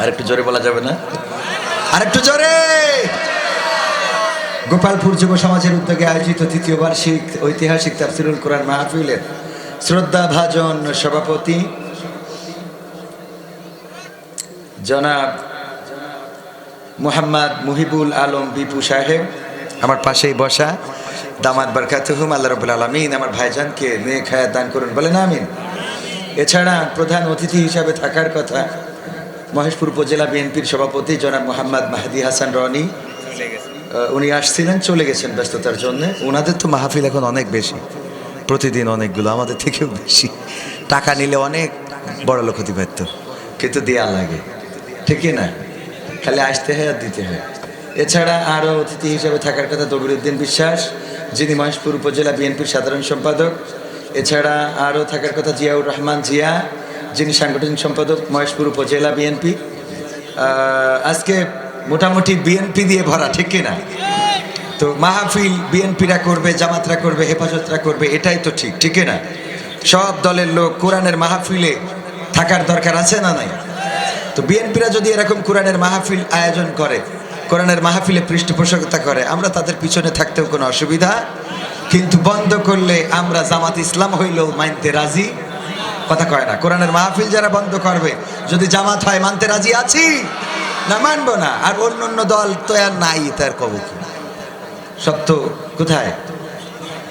আর একটু জোরে বলা যাবে না? আর একটু জোরে! গোপালপুর যুব সমাজের উদ্যোগে আয়োজিত তৃতীয় বার্ষিক ঐতিহাসিক তাফসিরুল কোরআন মাহফিলের শ্রদ্ধা ভাজন সভাপতি জনাব মোহাম্মদ মুহিবুল আলম বিপু সাহেব, আমার পাশেই বসা দামাত বারকাতুহুম, আল্লাহ রবুল আলমিন আমার ভাইজানকে মেয়ে খায়া দান করুন, বলেন আমিন। এছাড়া প্রধান অতিথি হিসাবে থাকার কথা মহেশপুর উপজেলা বিএনপির সভাপতি জনাব মোহাম্মদ মাহাদি হাসান রনি। উনি আসছিলেন, চলে গেছেন ব্যস্ততার জন্য। ওনাদের তো মাহফিল এখন অনেক বেশি। প্রতিদিন অনেকগুলো, আমাদের থেকেও বেশি। টাকা নিলে অনেক বড় লোক হতে পারত কিন্তু দেয়া লাগে। ঠিকই না? খালি আসতে হয় আর দিতে হয়। এছাড়া আরও অতিথি হিসেবে থাকার কথা দবিরুদ্দিন বিশ্বাস, যিনি মহেশপুর উপজেলা বিএনপির সাধারণ সম্পাদক। এছাড়া আরও থাকার কথা জিয়াউর রহমান জিয়া যিনি সাংগঠনিক সম্পাদক মহেশপুর উপজেলা বিএনপি আজকে মোটামুটি বিএনপি দিয়ে ভরা, ঠিক কিনা? তো মাহফিল বিএনপিরা করবে, জামাতরা করবে, হেফাজতরা করবে, এটাই তো ঠিক ঠিক না সব দলের লোক কোরআনের মাহফিলে থাকার দরকার আছে না নাই? তো বিএনপিরা যদি এরকম কোরআনের মাহফিল আয়োজন করে, কোরআনের মাহফিলে পৃষ্ঠপোষকতা করে, আমরা তাদের পিছনে থাকতেও কোনো অসুবিধা। কিন্তু বন্ধ করলে আমরা জামাত ইসলাম হইলেও মানতে রাজি। কথা কয় না। কোরআনের মাহফিল যারা বন্ধ করবে, যদি জামাত হয়, মানতে রাজি আছি? না, মানবো না। আর অন্য অন্য দল তো আর নাই তার কব কি? সত্য কোথায়?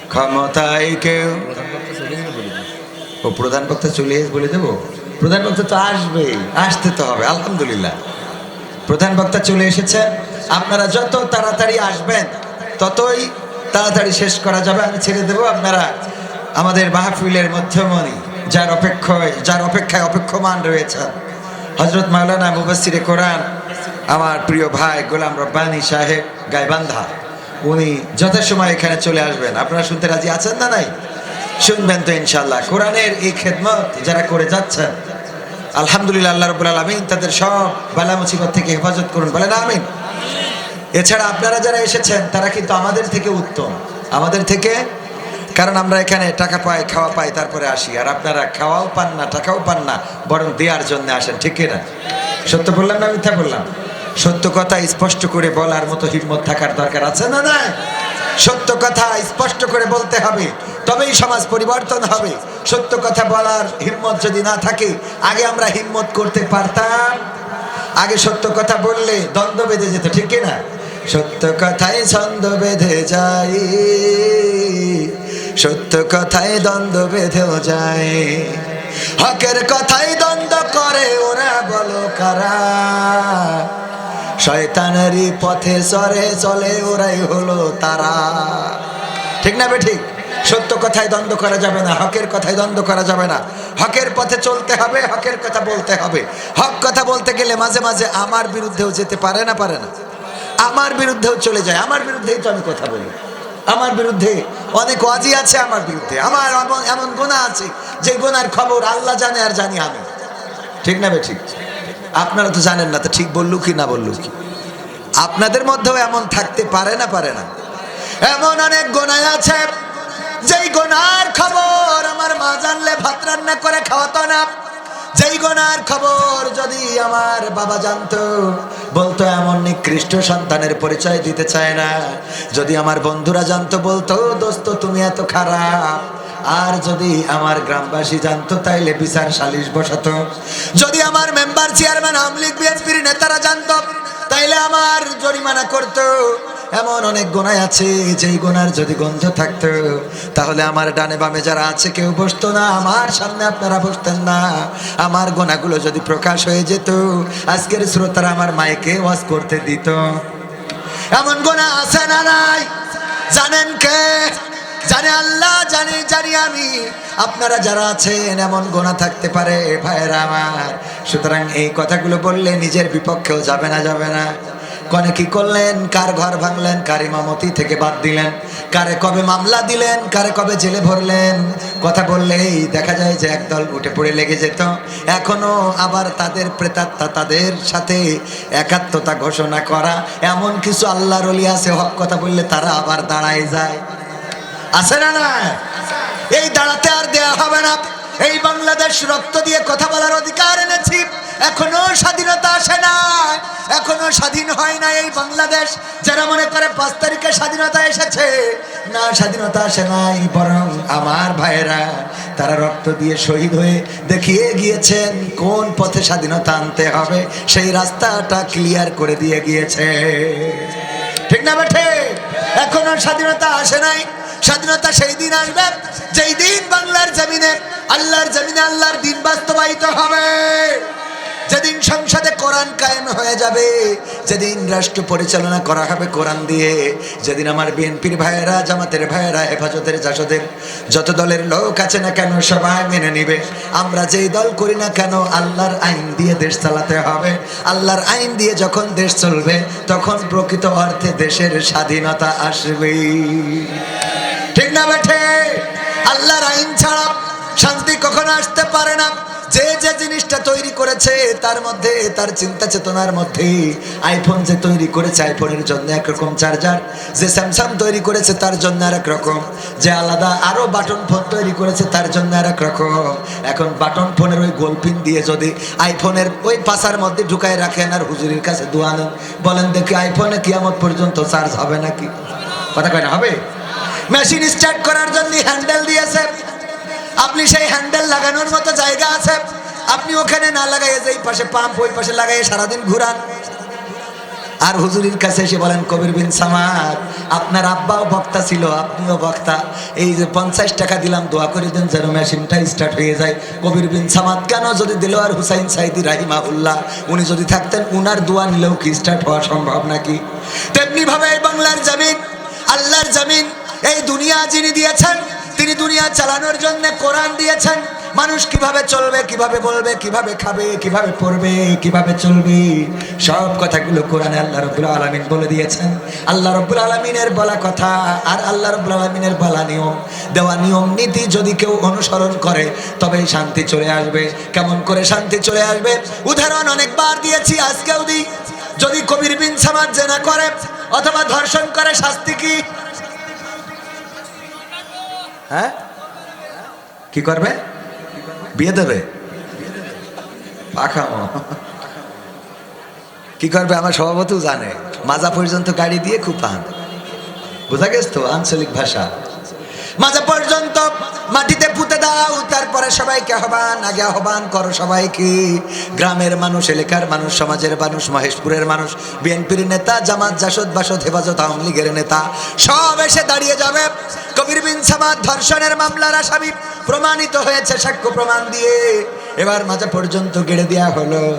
ক্ষমতায় কেউ ও, প্রধান বক্তা চলে বলে দেবো? প্রধান বক্তা তো আসবেই আসতে তো হবে, আলহামদুলিল্লাহ। প্রধান বক্তা চলে এসেছে। আপনারা যত তাড়াতাড়ি আসবেন, ততই তাড়াতাড়ি শেষ করা যাবে। আমি ছেড়ে দেবো আপনারা। আমাদের মাহফিলের মধ্যমণি। যার অপেক্ষায় যার অপেক্ষায় অপেক্ষমান রয়েছেন হজরত মাওলানা মুবাসিরে কোরআন, আমার প্রিয় ভাই গোলাম রব্বানি সাহেব গাইবান্ধা, উনি যথাসময় এখানে চলে আসবেন। আপনারা শুনতে রাজি আছেন না নাই? শুনবেন তো ইনশাল্লাহ কোরআনের এই খেদমত যারা করে যাচ্ছেন, আলহামদুলিল্লাহ আল্লাহ রবুল আলমিন তাদের সব বালা মুসিবত থেকে হেফাজত করুন। বলেন আমিন। এছাড়া আপনারা যারা এসেছেন, তারা কিন্তু আমাদের থেকে উত্তম। আমাদের থেকে কারণ আমরা এখানে টাকা পাই, খাওয়া পাই, তারপরে আসি। আর আপনারা খাওয়াও পান না, টাকাও পান না, বরং দেওয়ার জন্য আসেন, ঠিক না সত্য বললাম না মিথ্যা বললাম? সত্য কথা স্পষ্ট করে বলার মতো হিম্মত থাকার দরকার আছে না না সত্য কথা স্পষ্ট করে বলতে হবে, তবেই সমাজ পরিবর্তন হবে। সত্য কথা বলার হিম্মত যদি না থাকে, আগে আমরা হিম্মত করতে পারতাম। আগে সত্য কথা বললে দ্বন্দ্ব বেঁধে যেত, ঠিক না সত্য কথায় ছন্দ বেঁধে যায় সত্য কথায় দ্বন্দ্ব বেঁধেও যায়। হকের কথাই দ্বন্দ্ব করে, ওরা বলো কারা? শয়তানেরই পথে চরে চলে ওরাই হলো তারা। ঠিক না বে ঠিক? সত্য কথায় দ্বন্দ্ব করা যাবে না, হকের কথায় দ্বন্দ্ব করা যাবে না। হকের পথে চলতে হবে, হকের কথা বলতে হবে। হক কথা বলতে গেলে মাঝে মাঝে আমার বিরুদ্ধেও যেতে পারে না পারে না। আমার বিরুদ্ধেও চলে যায়, আমার বিরুদ্ধেই তো আমি কথা বলি। আমার বিরুদ্ধে, অনেক ওয়াজি আছে আমার বিরুদ্ধে, আমার এমন গোনা আছে, যে গোনার খবর আল্লাহ জানে আর জানি আমি। ঠিক না ঠিক? আপনারা তো জানেন না, তো ঠিক বললু কি না বললু কি আপনাদের মধ্যেও এমন থাকতে পারে না পারে না। এমন অনেক গোনায় আছে, যেই গোনার খবর আমার মা জানলে ভাত রান্না করে খাওয়াতো না। যেই গোনার খবর যদি আমার বাবা জানতো, বলতো এমন নিকৃষ্ট সন্তানের পরিচয় দিতে চায় না। যদি আমার বন্ধুরা জানতো, বলতো, দোস্ত, তুমি এত খারাপ। আর যদি আমার গ্রামবাসী জানতো, তাইলে বিচার সালিশ বসাতো। যদি আমার মেম্বার চেয়ারম্যান, আওয়ামী লীগ, বিএনপির নেতারা জানতো, তাইলে আমার জরিমানা করতো। এমন অনেক গোনায় আছে, যেই গোনার যদি গন্ধ থাকতো, তাহলে আমার ডানে বামে যারা আছে কেউ বসতো না, আমার সামনে আপনারা বসতেন না। আমার গোনাগুলো যদি প্রকাশ হয়ে যেত, আজকের শ্রোতারা আমার মাইকে ওয়াজ করতে দিত। এমন গোনা আছে না নাই? জানেন কে? জানে আল্লাহ, জানি জানি আমি। আপনারা যারা আছেন, এমন গোনা থাকতে পারে, ভাইয়েরা আমার। সুতরাং এই কথাগুলো বললে নিজের বিপক্ষেও যাবে না যাবে না। কনে কি করলেন? কার ঘর ভাঙলেন? কার ইমামতি থেকে বাদ দিলেন? কারে কবে মামলা দিলেন? কারে কবে জেলে ভরলেন? কথা বললেই দেখা যায় যে একদল উঠে পড়ে লেগে যেত। এখনও আবার তাদের প্রেতাত্মা তাদের সাথে একাত্মতা ঘোষণা করা। এমন কিছু আল্লাহর অলি আছে, হক কথা বললে তারা আবার দাঁড়ায় যায়। আছে না না এই দাঁড়াতে আর দেয়া হবে না। এই বাংলাদেশ রক্ত দিয়ে কথা বলার অধিকার এনেছি। এখনও স্বাধীনতা আসে না স্বাধীন হয় না এই বাংলাদেশ। যারা মনে করে পাঁচ তারিখে স্বাধীনতা এসেছে, না, স্বাধীনতা আসে নাই, বরং আমার ভাইয়েরা, তারা রক্ত দিয়ে শহীদ হয়ে দেখিয়ে গিয়েছেন কোন পথে স্বাধীনতা আনতে হবে। সেই রাস্তাটা ক্লিয়ার করে দিয়ে গিয়েছে। ঠিক না বেঠে? এখনও স্বাধীনতা আসে নাই। স্বাধীনতা সেই দিন আসবে, যেই দিন বাংলার জমিনে, আল্লাহর জমিনে আল্লাহর দিন বাস্তবায়িত হবে। যেদিন সংসদে কোরআন কায়েম হয়ে যাবে, যেদিন রাষ্ট্র পরিচালনা করা হবে কোরআন দিয়ে, যেদিন আমার বিএনপির ভাইয়েরা, জামাতের ভাইয়েরা, হেফাজতের জাসদের, যত দলের লোক আছে না কেন সবাই মেনে নিবে। আমরা যেই দল করি না কেন, আল্লাহর আইন দিয়ে দেশ চালাতে হবে। আল্লাহর আইন দিয়ে যখন দেশ চলবে, তখন প্রকৃত অর্থে দেশের স্বাধীনতা আসবে। ঠিক না বেঠে? আল্লাহর আইন ছাড়া শান্তি কখনো আসতে পারে না। যে যে জিনিসটা তৈরি করেছে, তার মধ্যে তার চিন্তা চেতনার মধ্যে আইফোন যে তৈরি করেছে আইফোনের জন্য একরকম চার্জার যে স্যামসাং তৈরি করেছে, তার জন্য আর রকম যে আলাদা আরও বাটন ফোন তৈরি করেছে, তার জন্য আর রকম এখন বাটন ফোনের ওই গোলপিন দিয়ে যদি আইফোনের ওই পাশার মধ্যে ঢুকায় রাখেন আর হুজুরির কাছে দোয়ানেন বলেন দেখি আইফোনে কিয়ামত পর্যন্ত চার্জ হবে নাকি? কথা কয় না, হবে? মেশিন স্টার্ট করার জন্য হ্যান্ডেল দিয়েছে। আপনি সেই হ্যান্ডেল লাগানোর মতো জায়গা আছে। আপনি ওখানে না লাগাইয়ে যে এই পাশে পাম্প ওই পাশে লাগাইয়ে সারাদিন ঘুরান। আর হুজুরির কাছে এসে বলেন, কবির বিন সামাদ, আপনার আব্বাও বক্তা ছিল, আপনিও বক্তা। এই যে পঞ্চাশ টাকা দিলাম, দোয়া করে দেন যেন মেশিনটা স্টার্ট হয়ে যায়। কবির বিন সামাদ কেন যদি দিল আর হুসাইন সাইদি রাহিমাউল্লাহ উনি যদি থাকতেন, উনার দোয়া নিলেও কি স্টার্ট হওয়া সম্ভব নাকি? তেমনিভাবে এই বাংলার জমিন, আল্লাহর জমিন, এই দুনিয়া যিনি দিয়েছেন তিনি দুনিয়া চালানোর জন্য কোরআন দিয়েছেন। মানুষ কীভাবে চলবে, কীভাবে বলবে, কীভাবে খাবে, কীভাবে পড়বে, কীভাবে চলবে, সব কথাগুলো কোরআনে আল্লাহ রবুল আলমিন বলে দিয়েছেন। আল্লাহ রবুল আলমিনের বলা কথা আর আল্লাহ রবুল আলমিনের বলা নিয়ম। দেওয়া নিয়ম, নীতি যদি কেউ অনুসরণ করে তবে শান্তি চলে আসবে। কেমন করে শান্তি চলে আসবে? উদাহরণ অনেকবার দিয়েছি, আজকেও দিই। যদি কবির বিন সামাদ জেনা করে, অথবা ধর্ষণ করে, শাস্তি কি? হ্যাঁ? কি করবে? বিয়ে দেবে? পাখামো। কি করবে আমার সভাপতিও জানে। মাজা পর্যন্ত গাড়ি দিয়ে খুব পান বোঝা গেছ তো? আঞ্চলিক ভাষা। মাজা পর্যন্ত মাটিতে পুঁতে দাও, তারপরে সবাইকে আহ্বান, আগে আহ্বান করো সবাইকে। গ্রামের মানুষ, এলাকার মানুষ, সমাজের মানুষ, মহেশপুরের মানুষ, বিএনপির নেতা, জামাত, জাসদ, বাসদ, হেফাজত, আওয়ামী লীগের নেতা, সব এসে দাঁড়িয়ে যাবে। কবির বিন সামাদ ধর্ষণের মামলার আসামি প্রমাণিত হয়েছে, সাক্ষ্য প্রমাণ দিয়ে। এবার মাঝে পর্যন্ত গেড়ে দেওয়া হলো।